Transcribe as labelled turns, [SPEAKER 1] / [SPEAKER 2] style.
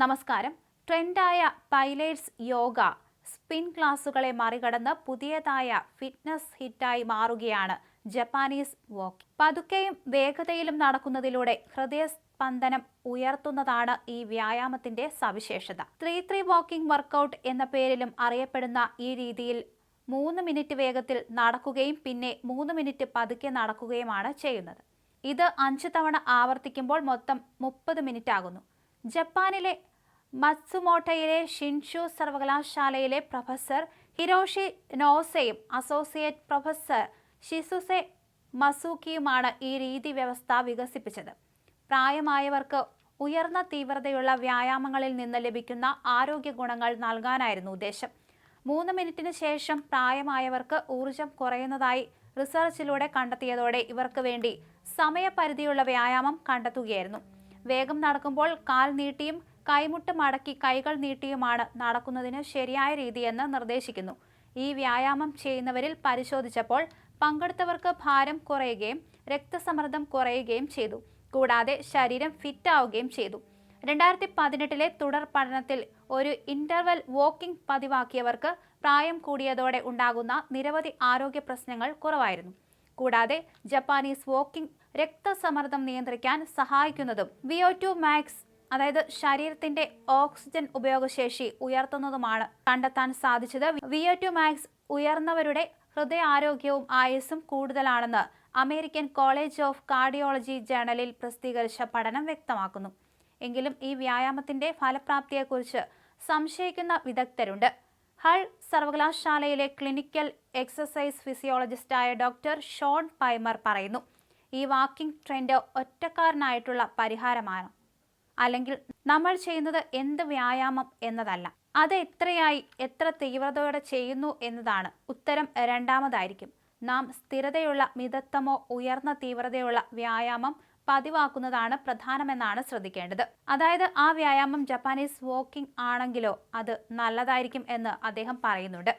[SPEAKER 1] നമസ്കാരം. ട്രെൻഡായ pilates yoga spin ക്ലാസുകളെ മറികടന്ന് പുതിയതായ ഫിറ്റ്നസ് ഹിറ്റായി മാറുകയാണ് ജപ്പാനീസ് വോക്ക്. പതുക്കെയും വേഗതയിലും നടക്കുന്നതിലൂടെ ഹൃദയസ്പന്ദനം ഉയർത്തുന്നതാണ് ഈ വ്യായാമത്തിന്റെ സവിശേഷത. ത്രീ ത്രീ വാക്കിംഗ് വർക്കൗട്ട് എന്ന പേരിലും അറിയപ്പെടുന്ന ഈ രീതിയിൽ മൂന്ന് മിനിറ്റ് വേഗത്തിൽ നടക്കുകയും പിന്നെ മൂന്ന് മിനിറ്റ് പതുക്കെ നടക്കുകയുമാണ് ചെയ്യുന്നത്. ഇത് അഞ്ച് തവണ ആവർത്തിക്കുമ്പോൾ മൊത്തം മുപ്പത് മിനിറ്റ് ആകുന്നു ജപ്പാനിലെ മത്സുമോട്ടയിലെ ഷിൻഷു സർവകലാശാലയിലെ പ്രൊഫസർ ഹിരോഷി നോസയും അസോസിയേറ്റ് പ്രൊഫസർ ഷിസുസെ മസൂക്കിയുമാണ് ഈ രീതി വ്യവസ്ഥ വികസിപ്പിച്ചത്. പ്രായമായവർക്ക് ഉയർന്ന തീവ്രതയുള്ള വ്യായാമങ്ങളിൽ നിന്ന് ലഭിക്കുന്ന ആരോഗ്യ ഗുണങ്ങൾ നൽകാനായിരുന്നു ഉദ്ദേശം. മൂന്ന് മിനിറ്റിന് ശേഷം പ്രായമായവർക്ക് ഊർജം കുറയുന്നതായി റിസർച്ചിലൂടെ കണ്ടെത്തിയതോടെ ഇവർക്ക് വേണ്ടി സമയപരിധിയുള്ള വ്യായാമം കണ്ടെത്തുകയായിരുന്നു. വേഗം നടക്കുമ്പോൾ കാൽ നീട്ടിയും കൈമുട്ട് മടക്കി കൈകൾ നീട്ടിയുമാണ് നടക്കുന്നതിന് ശരിയായ രീതിയെന്ന് നിർദ്ദേശിക്കുന്നു. ഈ വ്യായാമം ചെയ്യുന്നവരിൽ പരിശോധിച്ചപ്പോൾ പങ്കെടുത്തവർക്ക് ഭാരം കുറയുകയും രക്തസമ്മർദ്ദം കുറയുകയും ചെയ്തു. കൂടാതെ ശരീരം ഫിറ്റ് ആവുകയും ചെയ്തു. രണ്ടായിരത്തി പതിനെട്ടിലെ തുടർ പഠനത്തിൽ ഒരു ഇന്റർവെൽ വോക്കിംഗ് പതിവാക്കിയവർക്ക് പ്രായം കൂടിയതോടെ ഉണ്ടാകുന്ന നിരവധി ആരോഗ്യ പ്രശ്നങ്ങൾ കുറവായിരുന്നു. കൂടാതെ ജപ്പാനീസ് വോക്കിംഗ് രക്തസമ്മർദ്ദം നിയന്ത്രിക്കാൻ സഹായിക്കുന്നതും വിയോ ടു മാക്സ് അതായത് ശരീരത്തിന്റെ ഓക്സിജൻ ഉപയോഗശേഷി ഉയർത്തുന്നതുമാണ് കണ്ടെത്താൻ സാധിച്ചത്. വിഒ ടു മാക്സ് ഉയർന്നവരുടെ ഹൃദയാരോഗ്യവും ആയുസ്സും കൂടുതലാണെന്ന് അമേരിക്കൻ കോളേജ് ഓഫ് കാർഡിയോളജി ജേണലിൽ പ്രസിദ്ധീകരിച്ച പഠനം വ്യക്തമാക്കുന്നു. എങ്കിലും ഈ വ്യായാമത്തിന്റെ ഫലപ്രാപ്തിയെക്കുറിച്ച് സംശയിക്കുന്ന വിദഗ്ധരുണ്ട്. ഹൾ സർവകലാശാലയിലെ ക്ലിനിക്കൽ എക്സസൈസ് ഫിസിയോളജിസ്റ്റായ ഡോക്ടർ ഷോൺ പൈമർ പറയുന്നു ഈ വാക്കിംഗ് ട്രെൻഡ് ഒറ്റക്കാരനായിട്ടുള്ള പരിഹാരമാണ്. അല്ലെങ്കിൽ നമ്മൾ ചെയ്യുന്നത് എന്ത് വ്യായാമം എന്നതല്ല. അത് എത്രയായി എത്ര തീവ്രതയോടെ ചെയ്യുന്നു എന്നതാണ് ഉത്തരം രണ്ടാമതായിരിക്കും. നാം സ്ഥിരതയുള്ള മിതത്വമോ ഉയർന്ന തീവ്രതയുള്ള വ്യായാമം പതിവാക്കുന്നതാണ് പ്രധാനമെന്നാണ് ശ്രദ്ധിക്കേണ്ടത്. അതായത് ആ വ്യായാമം ജപ്പാനീസ് വോക്കിംഗ് ആണെങ്കിലോ അത് നല്ലതായിരിക്കും എന്ന് അദ്ദേഹം പറയുന്നുണ്ട്.